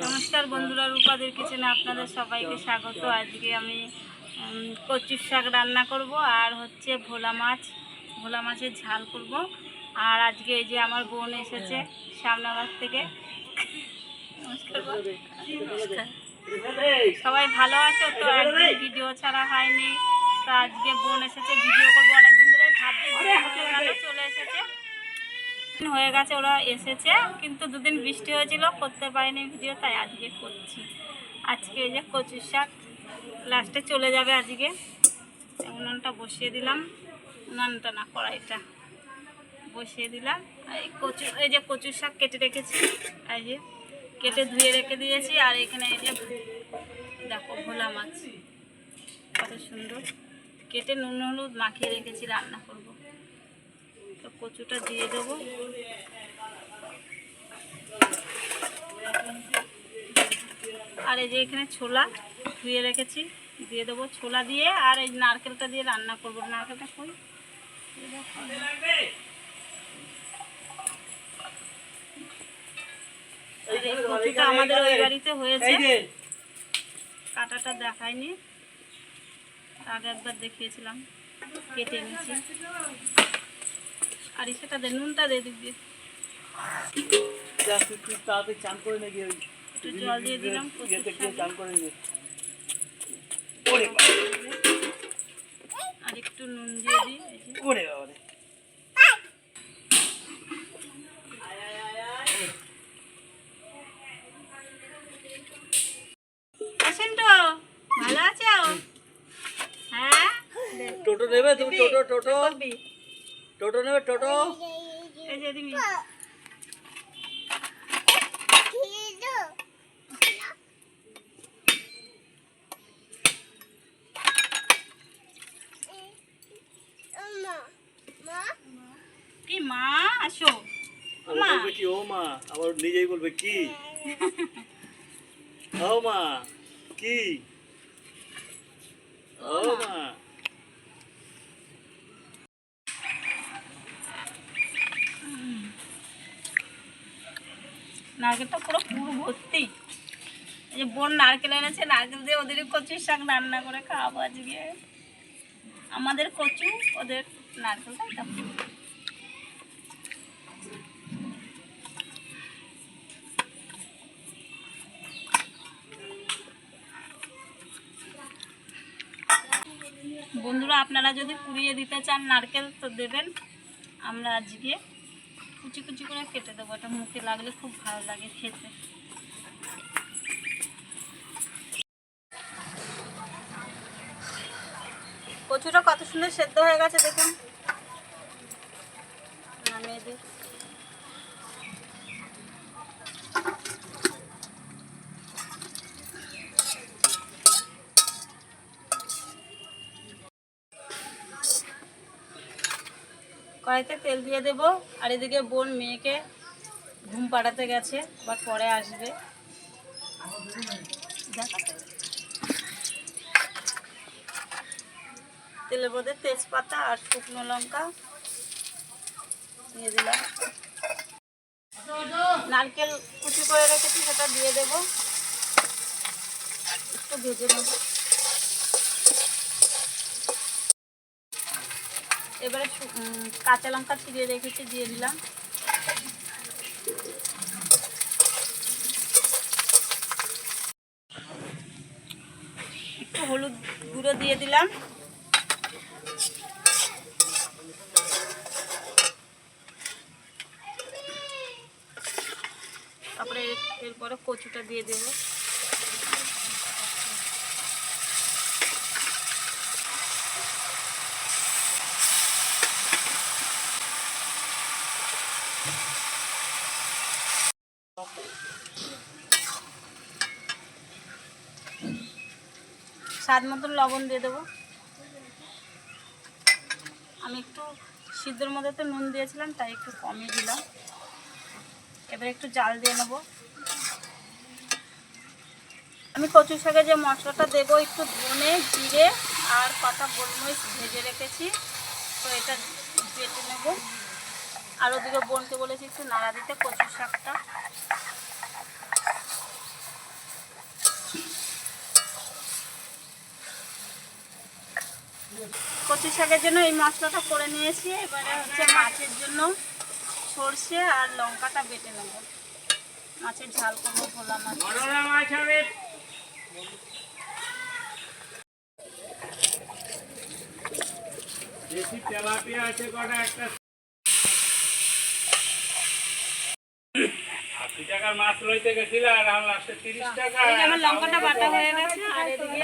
নমস্কার বন্ধুরা রূপাদের কিচেনে আপনাদের সবাইকে স্বাগত। আজকে আমি কচুর শাক রান্না করব আর হচ্ছে ভোলা মাছ। ভোলা মাছের ঝাল করব। আর আজকে এই যে আমার বোন এসেছে সামনাবাদ থেকে। নমস্কার সবাই ভালো আছো? তো একদিন ভিডিও ছাড়া হয়নি। তো আজকে বোন এসেছে ভিডিও করব। অনেকদিন ধরে ভাবছি চলে এসেছে। হয়ে গেছে ওরা এসেছে, কিন্তু দুদিন বৃষ্টি হয়েছিল, করতে পারিনি ভিডিও, তাই আজকে করছি। আজকে এই যে কচুর শাক, লাস্টে চলে যাবে আজকে। উনানটা বসিয়ে দিলাম উনানটা না, কড়াইটা বসিয়ে দিলাম। এই কচু, এই যে কচুর শাক কেটে রেখেছি এই যে কেটে ধুয়ে রেখে দিয়েছি, আর এখানে এই যে দেখো ভোলা মাছ, কত সুন্দর। কেটে নুন, হলুদ মাখিয়ে রেখেছি, রান্না করব। কচুটা দিয়ে দেবো। আর এই যে এখানে ছোলা ধুয়ে রেখেছি দিয়ে দেবো ছোলা দিয়ে। আর এই নারকেলটা দিয়ে রান্না করব। নারকেলটা কই? কচুটা আমাদের ওই বাড়িতে হয়েছে। কাটাটা দেখায়নি আগে একবার দেখিয়েছিলাম কেটে নিয়েছি আর সেটা দে নুনটা দে দিক দিয়ে তাড়াতাড়ি চান করে নেবি ওই একটু জল দিয়ে দিলাম। চান করে নিয়ে আর একটু নুন দিয়ে দিই ওরে বাবা রে আসেন তো ভালো আছো হ্যাঁ টোটো নেবে তুমি টোটো টোটো টোটো নেবে টোটো। এই কি মা? আসো। মা। কি ও মা আবার নিজেই বলবে কি? ও মা কি? ও মা। নারকেলটা পুরো পুরো ভর্তি। এই যে বোন নারকেল এনেছে, নারকেল দিয়ে ওদের কচুর শাক রান্না করে খাওয়াবো আজকে। আমাদের কচু, ওদের নারকেল, তাই বন্ধুরা, আপনারা যদি পুড়িয়ে দিতে চান নারকেল, তো দেবেন। আমরা আজকে কুচি কুচি করে কেটে দেবো ওটা মুখে লাগলে খুব ভালো লাগে খেতে। কচুটা কত সুন্দর সেদ্ধ হয়ে গেছে দেখুন। নামিয়ে কড়াইতে তেল দিয়ে দেব, আর এদিকে বোন মেয়েকে ঘুম পাড়াতে গেছে বা পরে আসবে। তেলের মধ্যে তেজপাতা আর শুকনো লঙ্কা দিয়ে দিলাম। নারকেল কুচি করে রেখেছি, সেটা দিয়ে দেব। একটু ভেজে নেব। এবারে কাঁচা লঙ্কা ছিঁড়ে রেখেছি, দিয়ে দিলাম। একটু হলুদ গুঁড়ো দিয়ে দিলাম। তারপরে এরপরে কচুটা দিয়ে দেবো। স্বাদ মতন লবণ দিয়ে দেবো। আমি একটু সিদ্ধর মধ্যে তো নুন দিয়েছিলাম, তাই একটু কমই দিলাম। এবার একটু জাল দিয়ে নেব। আমি কচু শাকে যে মশলাটা দেবো, একটু ধনে, জিরে আর কটা গোলমরিচ ভেজে রেখেছি। তো এটা বেটে নেব। আর ওদিকে বোনকে বলেছি একটু নাড়া দিতে কচু শাকটা। কচু শাকের জন্য এই মশলাটা করে নিয়েছি। এবারে হচ্ছে মাছের জন্য সর্ষে আর লঙ্কাটা বেটে নেব। মাছের ঝাল করব ভোলা মাছ। আছে কটা একটা। আশি টাকার মাছ লইতে গেছিল আর আমার লাস্টে তিরিশ টাকা। আমার লঙ্কাটা বাটা হয়ে গেছে আর এদিকে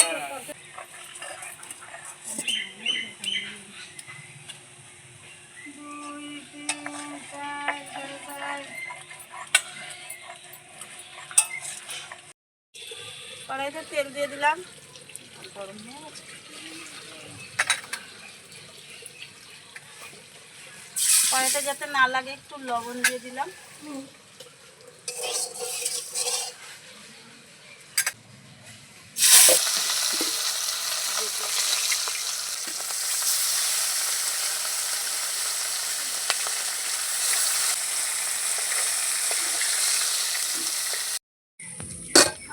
কড়াইতে তেল দিয়ে দিলাম গরম হয়ে। কড়াইটা যাতে না লাগে একটু লবণ দিয়ে দিলাম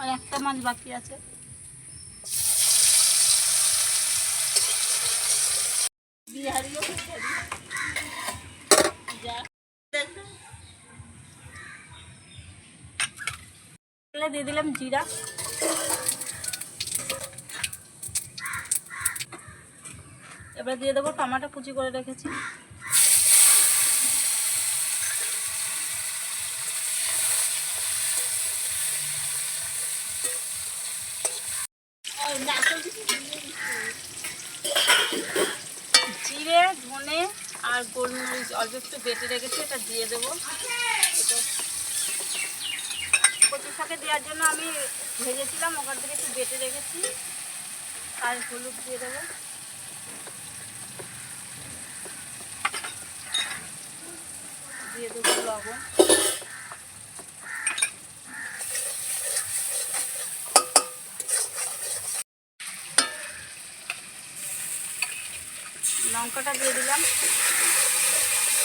আর একটা মাছ বাকি আছে। বিহারিও দিয়ে দিলাম জিরা। এবার দিয়ে দেবো টমেটো কুচি করে রেখেছি জিরে ধনে আর একটু বেটে রেখেছি, এটা দিয়ে দেবো। এটা কচু শাকে দেওয়ার জন্য আমি ভেজেছিলাম, ওখান থেকে একটু বেটে রেখেছি। আর হলুদ দিয়ে দেবো। দিয়ে দেবো লবণ। লঙ্কাটা দিয়ে দিলাম।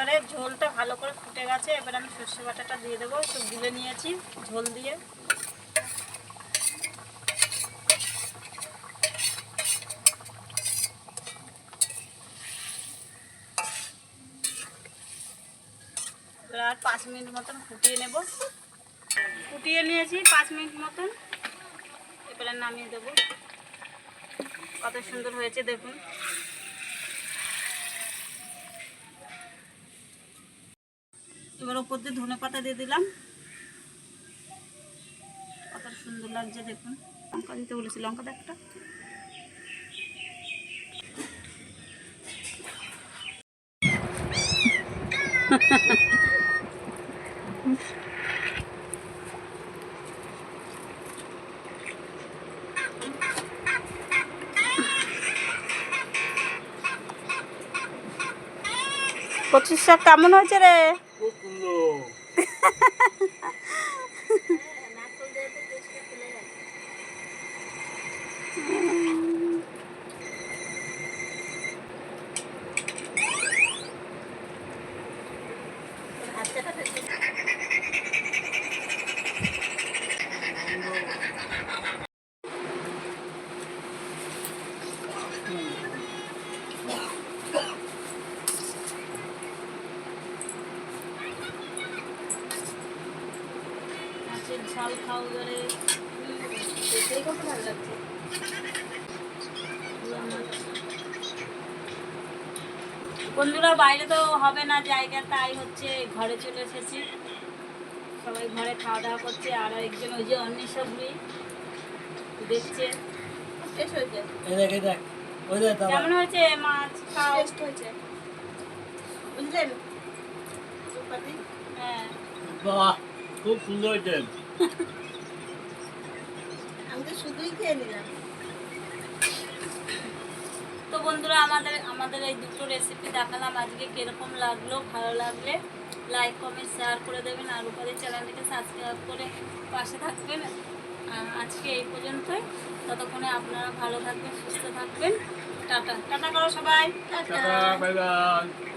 এবারে ঝোলটা ভালো করে ফুটে গেছে, এবার আমি সর্ষে বাটাটা দিয়ে দেবো, একটু গুলে নিয়েছি ঝোল দিয়ে। আর পাঁচ মিনিট মতন ফুটিয়ে নেব। ফুটিয়ে নিয়েছি পাঁচ মিনিট মতন। এবারে নামিয়ে দেবো। কত সুন্দর হয়েছে দেখুন। এবার ওপর দিয়ে ধনে পাতা দিয়ে দিলাম। কত সুন্দর লাগছে দেখুন। লঙ্কা দিতে বলেছি লঙ্কাটা একটা। পঁচিশ কেমন হয়েছে রে খুব সুন্দর মাছের ঝাল খাও দেখতেই কত ভালো লাগছে? বন্ধুরা বাইরে তো হবে না জায়গা তাই হচ্ছে ঘরে চলে এসেছি। সবাই ঘরে খাওয়া দাওয়া করছে আর একজন ওই যে অন্বেষা বুড়ি দেখছে। শেষ হয়েছে কেমন হয়েছে মাছ? খাও। হয়েছে। বুঝলেন? হ্যাঁ। বাহ খুব সুন্দর হয়েছে আমি তো শুধুই খেয়ে নিলাম। তো বন্ধুরা আমাদের আমাদের এই দুটো রেসিপি দেখালাম। আজকে কীরকম লাগল ভালো লাগলে লাইক কমেন্ট শেয়ার করে দেবেন। আর রূপাদের চ্যানেলটিকে সাবস্ক্রাইব করে পাশে থাকবেন। আজকে এই পর্যন্তই। ততক্ষণে আপনারা ভালো থাকবেন সুস্থ থাকবেন। টাটা। টাটা করো সবাই। Tata bye bye